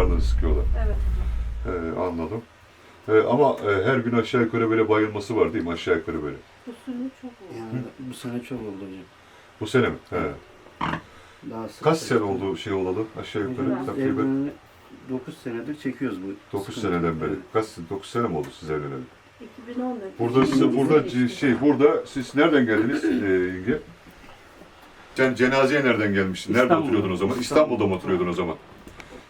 karnını sıkıyorlar. Evet hocam. He, anladım. He, ama e, her gün aşağı yukarı böyle bayılması var değil mi? Aşağı yukarı böyle. Bu sürü çok oldu. Yani bu sene çok oldu hocam. Bu sene mi? He. Daha sık Kaç sık- sene oldu şey olalı? Aşağı yukarı Hocam takriben evleneli 9 senedir çekiyoruz bu. 9 sıkıntıyı. seneden beri. Evet. Kaç 9 sene mi oldu siz evleneli? 2014. Burada size 2008'de burada şey burada siz nereden geldiniz e, Yenge? Sen cenazeye nereden gelmiştin? Nerede oturuyordun o zaman? İstanbul'da mı oturuyordun o zaman?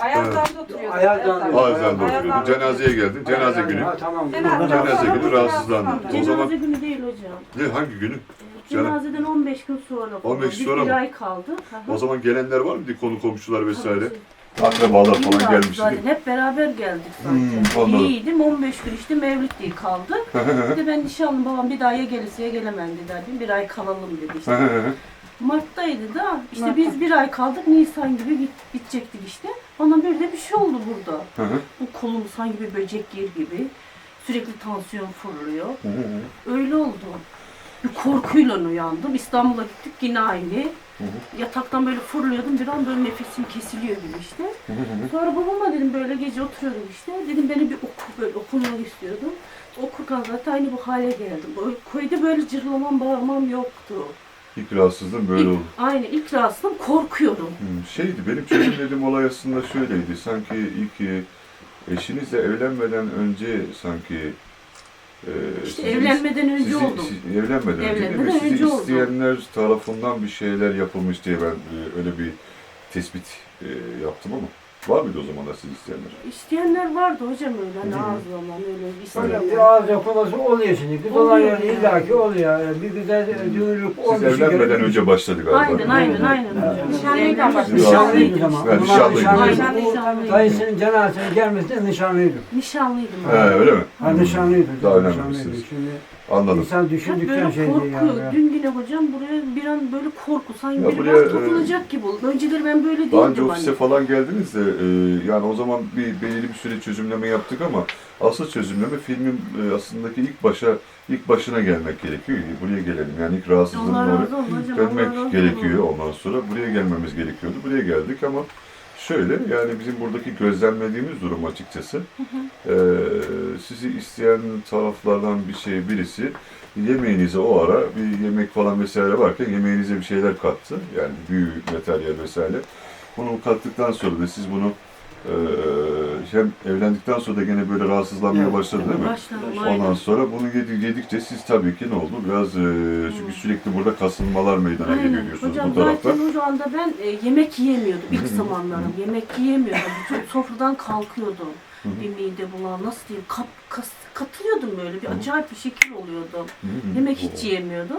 Ayazlar'da oturuyordu. Ayazlar'da oturuyordun. Cenazeye geldin. Cenaze günü. Ha, tamam. Cenaze- günü rahatsızlandın. O Cenaze zaman Cenaze günü değil hocam. ne hangi günü? Canım. Cenazeden 15 gün sonra. 15 Bir- sonra bir mı? ay kaldı. O zaman gelenler var mıydı? Konu komşular vesaire. Akrabalar falan İlla gelmişti. Zaten hep beraber geldik zaten. Hmm, anladım. İyiydim 15 gün işte mevlüt diye kaldık. bir de ben nişanlım babam bir daha ya gelirse ya gelemem dedi. Dedim. Bir ay kalalım dedi işte. Mart'taydı da işte Mart'ta. biz bir ay kaldık Nisan gibi bit, bitecektik işte. Bana böyle de bir şey oldu burada. Bu kolum sanki bir böcek yer gibi. Sürekli tansiyon fırlıyor. Öyle oldu. Bir korkuyla uyandım. İstanbul'a gittik yine aynı. Yataktan böyle fırlıyordum. Bir an böyle nefesim kesiliyor gibi işte. Sonra babama dedim böyle gece oturuyordum işte. Dedim beni bir oku böyle okumak istiyordum. Okurken zaten aynı bu hale geldim. Köyde böyle cırlamam bağırmam yoktu. İlk rahatsızlığım böyle oldu. Aynı ilk rahatsızlığım korkuyorum. Hmm, Şeydi benim çözümlediğim olay aslında şöyleydi. Sanki ilk e, eşinizle evlenmeden önce sanki e, İşte evlenmeden önce sizi- oldum. siz- evlenmeden önce değil mi? Evlenmeden Sizi önce oldu. isteyenler tarafından bir şeyler yapılmış diye ben e, öyle bir tespit e, yaptım ama var mıydı o zamanlar sizi isteyenler? İsteyenler vardı hocam öyle hani ağız zaman öyle isteyenler. bir ağız yapılması oluyor şimdi. Kız olan Oluyor yer yani. illaki oluyor. Yani bir güzel düğünlük Siz evlenmeden önce başladı galiba. Aynen aynen aynen hocam. Nişanlıyken başladı. Nişanlıydı ama. Evet, zaman nişanlıydı. nişanlıydı. Bu nişanlıydım. Dayısının cenazesine gelmesine nişanlıydım. Nişanlıydım. He, öyle mi? Ha nişanlıydım. Daha önemli nişanlıydım. misiniz? Şimdi Anladım. insan düşündükten böyle şey değil korku. yani. Dün yine hocam buraya bir an böyle korku. Sanki Ya biri buraya, bana e, gibi oldu. Önceleri ben böyle değildim Daha önce hani. ofise falan geldiniz de e, yani o zaman bir belirli bir süre çözümleme yaptık ama asıl çözümleme filmin e, aslındaki ilk başa ilk başına gelmek gerekiyor. Buraya gelelim. Yani ilk rahatsızlığın Allah oraya razı olsun hocam. Allah razı dönmek gerekiyor ondan sonra. Buraya gelmemiz gerekiyordu. Buraya geldik ama şöyle yani bizim buradaki gözlemlediğimiz durum açıkçası e, sizi isteyen taraflardan bir şey birisi yemeğinize o ara bir yemek falan vesaire varken yemeğinize bir şeyler kattı. Yani büyü, materyal vesaire. Bunu kattıktan sonra da siz bunu e, hem evlendikten sonra da gene böyle rahatsızlanmaya Evet, başladı değil mi? Başladım Ondan aynen. sonra bunu yedi, yedikçe siz tabii ki ne oldu? Biraz e, çünkü sürekli burada kasılmalar meydana geliyor Aynen. diyorsunuz Hocam bu tarafta. zaten o anda ben e, yemek yiyemiyordum ilk zamanlarım. yemek yiyemiyordum. Çok sofradan kalkıyordum. Bir mide bulan nasıl diyeyim kap, kas, katılıyordum böyle bir acayip bir şekil oluyordum. Yemek hiç yiyemiyordum.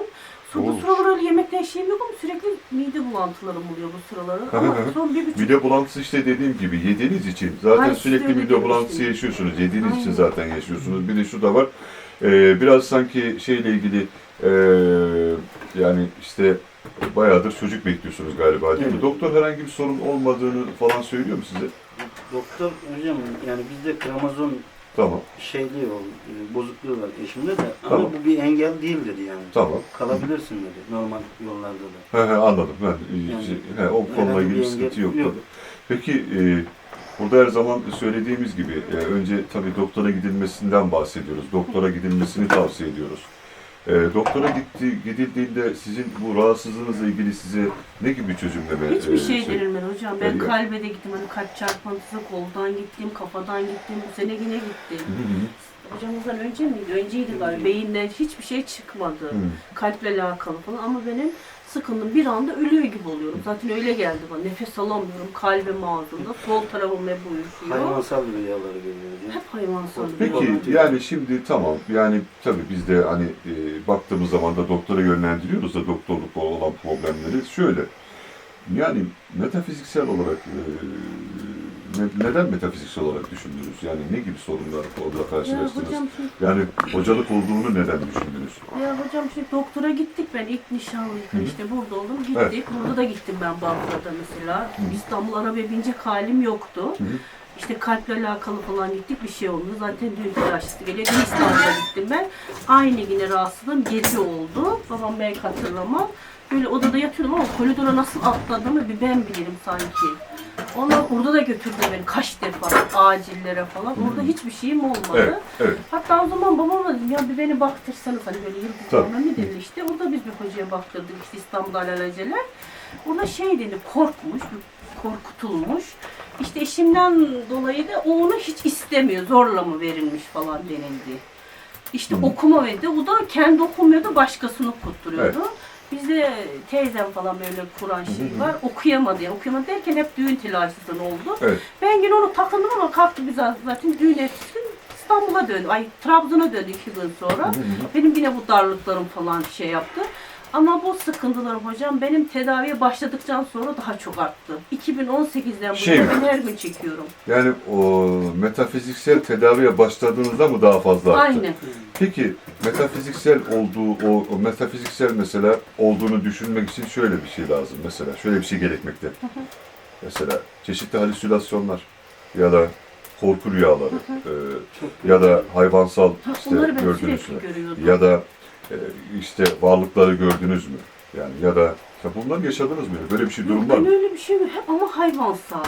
Sonra bu sıralar öyle yemekten şey yok ama sürekli mide bulantılarım oluyor bu sıraları. Ama son bir buçuk Mide bulantısı işte dediğim gibi yediğiniz için zaten Ay, sürekli mide bulantısı demiştiniz. yaşıyorsunuz. Yediğiniz için Aynen. zaten yaşıyorsunuz. Bir de şu da var. e, biraz sanki şeyle ilgili e, yani işte bayağıdır çocuk bekliyorsunuz galiba değil mi? Evet. Doktor herhangi bir sorun olmadığını falan söylüyor mu size? Doktor hocam yani bizde kromozom Tamam, şeyliği o e, bozukluğu var eşimde de ama Tamam. bu bir engel değildir yani. tamam. Kalabilirsin dedi normal yollarda da. He he anladım. Ben, e, Yani şey, he, o herhangi ilgili bir sıkıntı engel yok. yok. Peki e, burada her zaman söylediğimiz gibi e, önce tabii doktora gidilmesinden bahsediyoruz. Doktora gidilmesini tavsiye ediyoruz. E, doktora gitti, gidildiğinde sizin bu rahatsızlığınızla ilgili size ne gibi çözümleme hiçbir e, şey verilmedi hocam. Ben veriyor? kalbe de gittim hani kalp çarpıntısı koldan gittim, kafadan gittim, bu sene yine gittim. Hı hı. Hocamızdan önce miydi? Önceydi galiba. Beyinden hiçbir şey çıkmadı. Hı. Kalple alakalı falan ama benim sıkıntım bir anda ölüyor gibi oluyorum. Zaten öyle geldi bana. Nefes alamıyorum. Kalbim ağzımda. Sol tarafım hep uyuşuyor. Hayvansal rüyaları geliyor hayvansal. Peki Olabilir. yani şimdi tamam yani tabii biz de hani e, baktığımız zaman da doktora yönlendiriyoruz da doktorlukla olan problemleri şöyle. Yani metafiziksel olarak e, ne- neden metafiziksel olarak düşündünüz? Yani ne gibi sorunlar orada Ya karşılaştınız? hocam şimdi, Yani hocalık olduğunu neden düşündünüz? ya hocam şimdi doktora gittik ben ilk nişanlıyken Hı. işte burada oldum gittik. Evet. Burada da gittim ben Bafra'da mesela. Hı. İstanbul arabaya binecek halim yoktu. Hı hı. İşte kalple alakalı falan gittik bir şey oldu. Zaten düğün telaşlısı geliyor. İstanbul'a gittim ben. Aynı güne rahatsızlığım gece oldu. Babam belki hatırlamam. Böyle odada yatıyordum ama koridora nasıl atladığımı bir ben bilirim sanki. Onlar orada da götürdü beni kaç defa acillere falan. Orada hiçbir şeyim olmadı. Evet, evet. Hatta o zaman babama dedim ya bir beni baktırsanız hani böyle yıldız olma ne dedi işte. Orada biz bir hocaya baktırdık işte İstanbul'da alelacele. Orada şey dedi korkmuş, korkutulmuş. İşte eşimden dolayı da o onu hiç istemiyor. Zorla mı verilmiş falan denildi. İşte Hı. okuma verdi. O da kendi okumuyordu, başkasını okutturuyordu. Bizde teyzem falan böyle Kur'an şeyi var. Okuyamadı yani. Okuyamadı derken hep düğün telaşından oldu. Evet. Ben yine onu takıldım ama kalktı biz zaten düğün ertesi İstanbul'a döndü. Ay Trabzon'a döndü iki gün sonra. Benim yine bu darlıklarım falan şey yaptı. Ama bu sıkıntılarım hocam benim tedaviye başladıktan sonra daha çok arttı. 2018'den bu Şey yana mi? ben her gün çekiyorum. Yani o metafiziksel tedaviye başladığınızda mı daha fazla arttı? Aynen. Peki metafiziksel olduğu, o, o metafiziksel mesela olduğunu düşünmek için şöyle bir şey lazım. Mesela şöyle bir şey gerekmekte. Mesela çeşitli halüsinasyonlar ya da korku rüyaları e, ya da hayvansal Ha, işte ben sürekli görüyordum. Ya da e, işte varlıkları gördünüz mü? Yani ya da ya bunları yaşadınız mı? Böyle bir şey durum var ben mı? öyle bir şey mi? Hep ama hayvansal.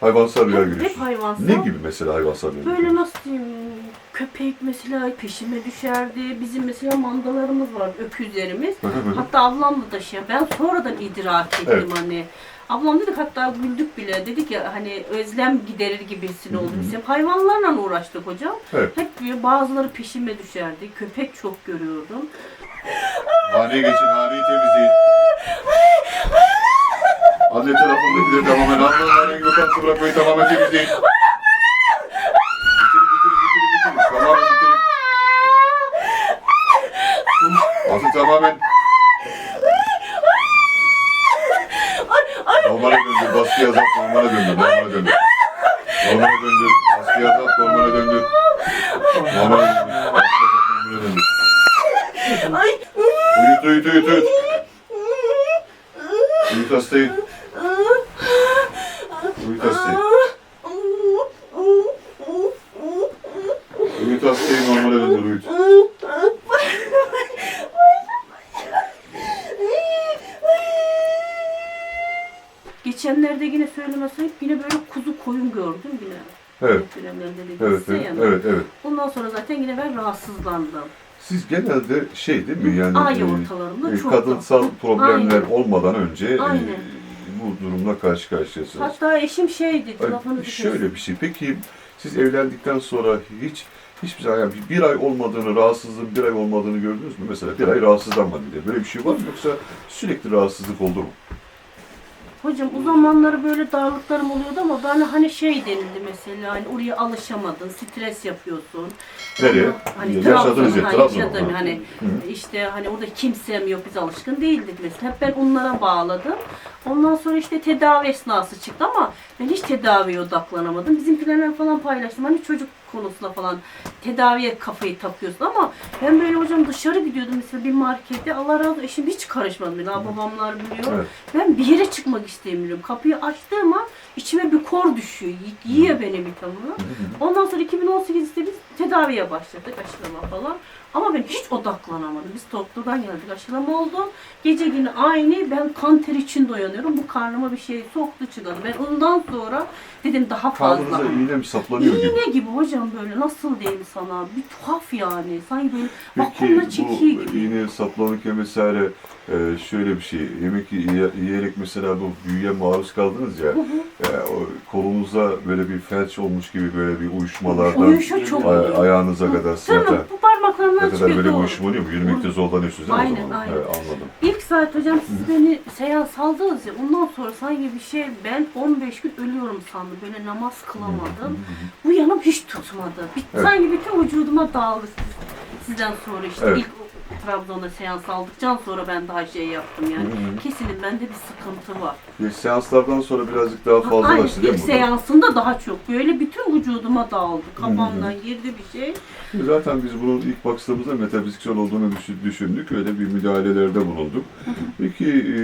Hayvansal rüya Hep, hep görüyorsunuz. hayvansal. Ne gibi mesela hayvansal rüya Böyle görüyorsunuz? nasıl diyeyim, köpek mesela peşime düşerdi. Bizim mesela mandalarımız var, öküzlerimiz. Hı hı hı. Hatta ablamla da şey, ben sonradan idrak ettim Evet. hani. Ablam dedik hatta güldük bile. Dedik ya hani özlem giderir gibisine oldu. Biz hep hayvanlarla uğraştık hocam. Evet. Hep bazıları peşime düşerdi. Köpek çok görüyordum. Haneye geçin, haneyi temizleyin. Anne tarafındakileri tamamen alın, haneyi yokantı bırakmayı tamamen temizleyin. Uyut hastayı. Uyut hastayı normale döndür, uyut. Geçenlerde yine söylemeseyip yine böyle kuzu koyun gördüm yine. Evet, evet, evet, evet, evet. Ondan sonra zaten yine ben rahatsızlandım. Siz genelde şey değil mi yani Ay e, ortalarında e, çok. kadınsal problemler Aynen. olmadan önce e, Aynen. Durumla karşı karşıyasınız. Hatta eşim şey dedi, Ay, lafını şöyle bir şey. Peki siz evlendikten sonra hiç hiçbir zaman yani bir ay olmadığını, rahatsızlığın bir ay olmadığını gördünüz mü? Mesela bir ay rahatsızlanmadı diye. Böyle bir şey var mı yoksa sürekli rahatsızlık oldu mu? Hocam o zamanları böyle darlıklarım oluyordu ama bana hani şey denildi mesela hani oraya alışamadın, stres yapıyorsun. Nereye? Hani Yaşadığınız Trabzon, yer, hani Trabzon. yaşadığım Ha. hani Hı. işte hani orada kimsem yok biz alışkın değildik mesela. Hep ben onlara bağladım. Ondan sonra işte tedavi esnası çıktı ama ben hiç tedaviye odaklanamadım. Bizimkilerle falan paylaştım. Hani çocuk konusunda falan tedaviye kafayı takıyorsun ama ben böyle hocam dışarı gidiyordum mesela bir markete Allah razı olsun eşim hiç karışmadı. Beni babamlar biliyor. Evet. Ben bir yere çıkmak istemiyorum. Kapıyı açtığım an içime bir kor düşüyor. Y- Yiyor beni bir tamamı. Ondan sonra 2018'de biz tedaviye başladık aşılama falan. Ama ben hiç odaklanamadım. Biz doktordan geldik aşılama oldu. Gece günü aynı ben kan ter içinde uyanıyorum. Bu karnıma bir şey soktu çıkardı. Ben ondan sonra dedim daha fazla. Karnınıza iğne mi saplanıyor gibi? İğne gibi hocam böyle nasıl diyeyim sana bir tuhaf yani sanki böyle vakumla çekiyor bu gibi. iğne saplanırken vesaire e, şöyle bir şey, yemek yiye- yiyerek mesela bu büyüye maruz kaldınız ya, e, o kolunuza böyle bir felç olmuş gibi böyle bir uyuşmalardan Uyuşu çok oluyor. ayağınıza kadar Tamam sırta bu parmaklarımdan ne kadar böyle bir doğru. uyuşma oluyor mu? Yürümekte zorlanıyorsunuz değil mi o Aynen, zaman? aynen. Evet, anladım. İlk saat hocam siz beni seans aldınız ya ondan sonra sanki bir şey ben 15 gün ölüyorum sandım. Böyle namaz kılamadım. Bu yanım hiç tutmadı. Bir. Sanki bütün vücuduma dağıldı siz- sizden sonra işte Evet. ilk Trabzon'da seans aldıktan sonra ben daha şey yaptım yani. Hı hı. Kesin bende bir sıkıntı var. E, Seanslardan sonra birazcık daha fazlalaştı değil ilk mi? da? seansında daha çok böyle bütün vücuduma dağıldı. Kafamdan girdi bir şey. Zaten biz bunun ilk baktığımızda metafiziksel olduğunu düşün- düşündük. Öyle bir müdahalelerde bulunduk. Peki e,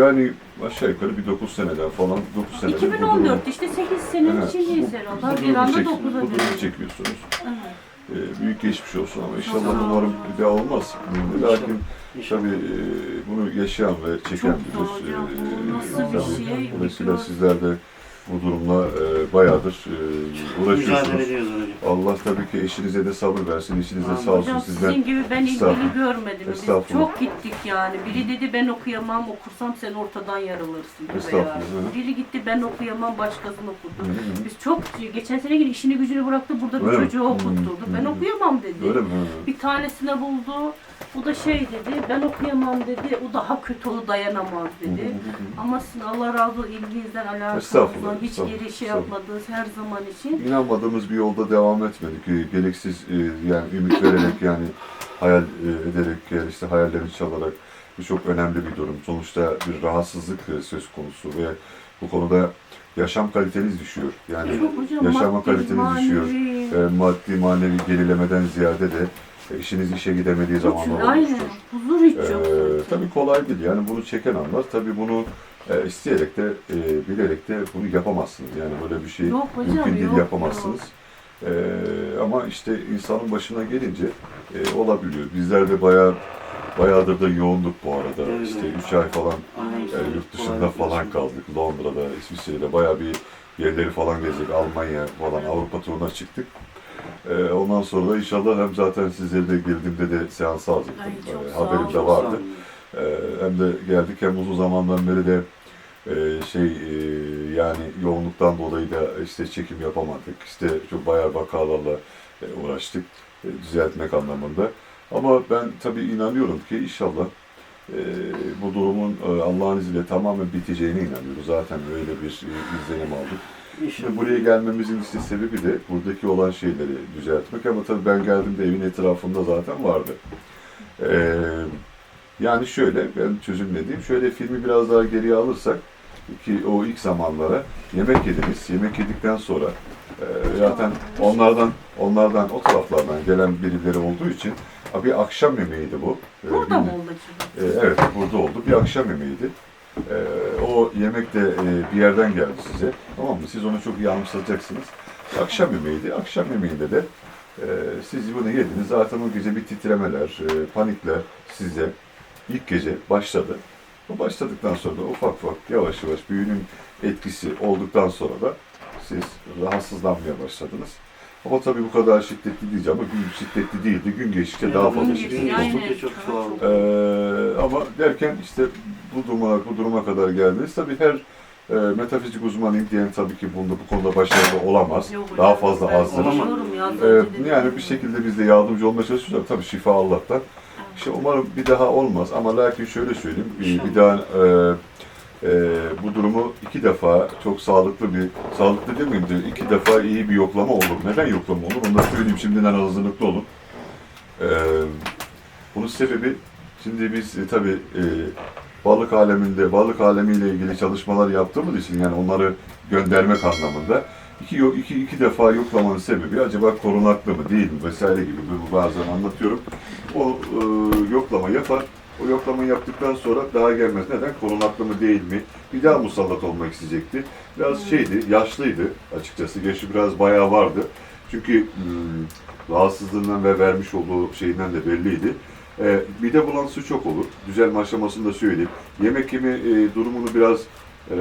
yani aşağı yukarı bir 9 seneden falan 9 seneden bu durumu- 2014 işte 8 senenin Evet, içindeyiz bu- herhalde. bu Bir anda çek- 9'a Bu durumu dönüyoruz. çekiyorsunuz. Evet. Ee, büyük geçmiş olsun ama inşallah umarım bir daha olmaz. Lakin İnşallah. tabii e, bunu yaşayan ve çeken Çok hocam. Ee, Nasıl bir tabii. şey? Dolayısıyla Biliyoruz. sizler de bu durumla e, bayağıdır e, Mücadele uğraşıyorsunuz. ediyoruz hocam. Allah tabii ki eşinize de sabır versin, eşinize sağ olsun Hocam sizden. sizin gibi ben ilgili Estağfurullah. görmedim. Biz Estağfurullah. çok gittik yani. Biri dedi ben okuyamam, okursam sen ortadan yarılırsın. gibi Estağfurullah, yani. hı. Biri gitti ben okuyamam, başkasını hı. Biz çok, geçen sene gibi işini gücünü bıraktı, burada bir Öyle mi? çocuğu okutturdu. Ben okuyamam dedi. Öyle mi? Bir tanesine buldu, o da şey dedi, ben okuyamam dedi, o daha kötü, o dayanamaz dedi. Ama sizin Allah razı olsun ilginizden, Estağfurullah, alakanızdan, hiç estağfurullah, geri şey estağfurullah. yapmadınız her zaman için. İnanmadığımız bir yolda devam etmedik. E, Gereksiz e, yani ümit vererek yani hayal e, ederek yani işte hayallerini çalarak bu çok önemli bir durum. Sonuçta bir rahatsızlık e, söz konusu ve bu konuda yaşam kaliteniz düşüyor. Yani hocam yaşama maddi, kaliteniz düşüyor. manevi. e, maddi manevi gerilemeden ziyade de e, işiniz işe gidemediği zamanlar Aynen. olmuştur. Huzur hiç yok Ee, zaten. tabii kolay değil. Yani bunu çeken anlar. Tabii bunu e, isteyerek de, e, bilerek de bunu yapamazsınız. Yani böyle bir şey Yok hocam, mümkün değil yok, yapamazsınız. Ee, ama işte insanın başına gelince e, olabiliyor. Bizler de bayağı bayağıdır da yoğunduk bu arada. Evet, işte evet. 3 ay falan Aynen. e, yurt dışında falan kaldık. Londra'da, İsviçre'de bayağı bir yerleri falan gezdik. Almanya falan Avrupa turuna çıktık. Ee, ondan sonra da inşallah hem zaten sizleri de girdiğimde de seansa alacaktım. Ay, sağ haberim de Sağ vardı. olun. Ee, hem de geldik hem uzun zamandan beri de e, şey e, yani yoğunluktan dolayı da işte çekim yapamadık. İşte çok bayağı vakalarla e, uğraştık e, düzeltmek anlamında. Ama ben tabii inanıyorum ki inşallah e, bu durumun e, Allah'ın izniyle tamamen biteceğine inanıyoruz. Zaten öyle bir e, izlenim aldık. Şimdi buraya gelmemizin işte sebebi de buradaki olan şeyleri düzeltmek ama tabii ben geldiğimde evin etrafında zaten vardı. Ee, yani şöyle, ben çözümlediğim, şöyle filmi biraz daha geriye alırsak ki o ilk zamanlara yemek yediniz. Yemek yedikten sonra e, zaten onlardan onlardan o taraflardan gelen birileri olduğu için bir akşam yemeğiydi bu. Ee, Burada mı oldu ki? Ee, evet, burada oldu. Bir akşam yemeğiydi. Ee, o yemek de e, bir yerden geldi size. Tamam mı? Siz onu çok iyi anımsatacaksınız. Akşam yemeğiydi. Akşam yemeğinde de e, siz bunu yediniz. Zaten o gece bir titremeler, e, panikler size ilk gece başladı. O başladıktan sonra da ufak ufak yavaş yavaş büyünün etkisi olduktan sonra da siz rahatsızlanmaya başladınız. Ama tabii bu kadar şiddetli değil ama gün şiddetli değildi. Gün geçtikçe daha fazla şiddetli oldu. Ee, ama derken işte bu duruma bu duruma kadar geldiniz. Tabii her e, metafizik uzmanıyım diyen tabii ki bunda bu konuda başarılı olamaz. Yok Daha fazla azdır. Ee, yani bir şekilde biz de yardımcı olmaya çalışıyoruz tabii şifa Allah'tan. İşte umarım bir daha olmaz ama lakin şöyle söyleyeyim bir, daha e, e, bu durumu iki defa çok sağlıklı bir sağlıklı miyim diyor iki defa iyi bir yoklama olur. Neden yoklama olur? Onu da söyleyeyim şimdiden hazırlıklı olun. Ee, bunun sebebi şimdi biz e, tabii e, balık aleminde balık alemiyle ilgili çalışmalar yaptığımız için yani onları göndermek anlamında iki, iki, iki defa yoklamanın sebebi acaba korunaklı mı değil mi vesaire gibi bu bazen anlatıyorum. O e, yoklama yapar. O yoklamayı yaptıktan sonra daha gelmez. Neden? Korunaklı mı değil mi? Bir daha musallat olmak isteyecekti. Biraz şeydi, yaşlıydı açıkçası. Yaşı biraz bayağı vardı. Çünkü hmm, rahatsızlığından ve vermiş olduğu şeyinden de belliydi. Ee, mide bulantısı çok olur. Düzelme aşamasını da söyleyeyim. Yemek yeme e, durumunu biraz e,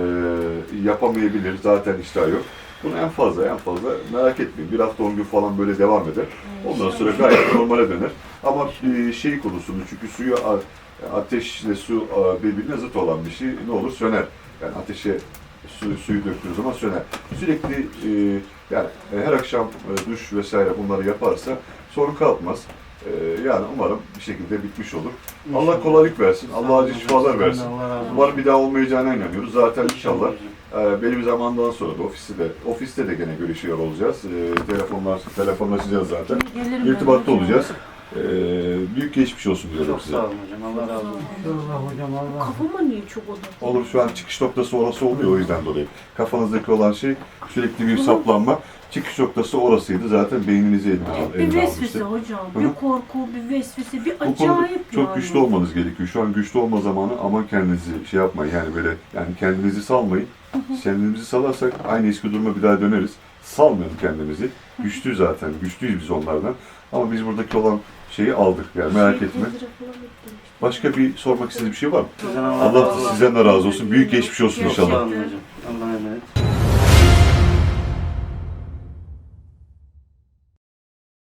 yapamayabilir. Zaten iştah yok. Bunu en fazla en fazla merak etmeyin. Bir hafta on gün falan böyle devam eder. Ondan sonra gayet normale döner. Ama e, şey konusunu çünkü suyu ateşle su birbirine zıt olan bir şey ne olur söner. Yani ateşe su, suyu döktüğü zaman söner. Sürekli e, yani her akşam e, duş vesaire bunları yaparsa sorun kalkmaz. E, yani umarım bir şekilde bitmiş olur. Allah kolaylık versin. Allah acil şifalar versin. Umarım bir daha olmayacağına inanıyoruz. Zaten inşallah Benim zamandan sonra da ofiste de ofiste de gene görüşüyor olacağız. Ee, telefonlar telefonlaşacağız zaten. Gelirim İrtibatta olacağız. Ee, büyük geçmiş olsun diyorum Çok size. sağ olun hocam. Allah razı olsun. Allah hocam Allah. Kafama niye çok odaklı? Olur şu an çıkış noktası orası oluyor o yüzden dolayı. Kafanızdaki olan şey sürekli bir saplanma. Çıkış noktası orasıydı zaten beyninizi eline, al- Bir eline vesvese almıştı. hocam, hı. bir korku, bir vesvese, bir Bu konuda acayip çok yani. güçlü olmanız gerekiyor. Şu an güçlü olma zamanı ama kendinizi şey yapmayın yani böyle yani kendinizi salmayın. Kendimizi salarsak aynı eski duruma bir daha döneriz. Salmayalım kendimizi. Güçlü zaten. Güçlüyüz biz onlardan. Ama biz buradaki olan şeyi aldık yani merak etme. Şey, ettim işte. Başka bir sormak istediğiniz bir şey var mı? Allah, sizden de razı olsun. Büyük geçmiş olsun inşallah. Allah'a emanet.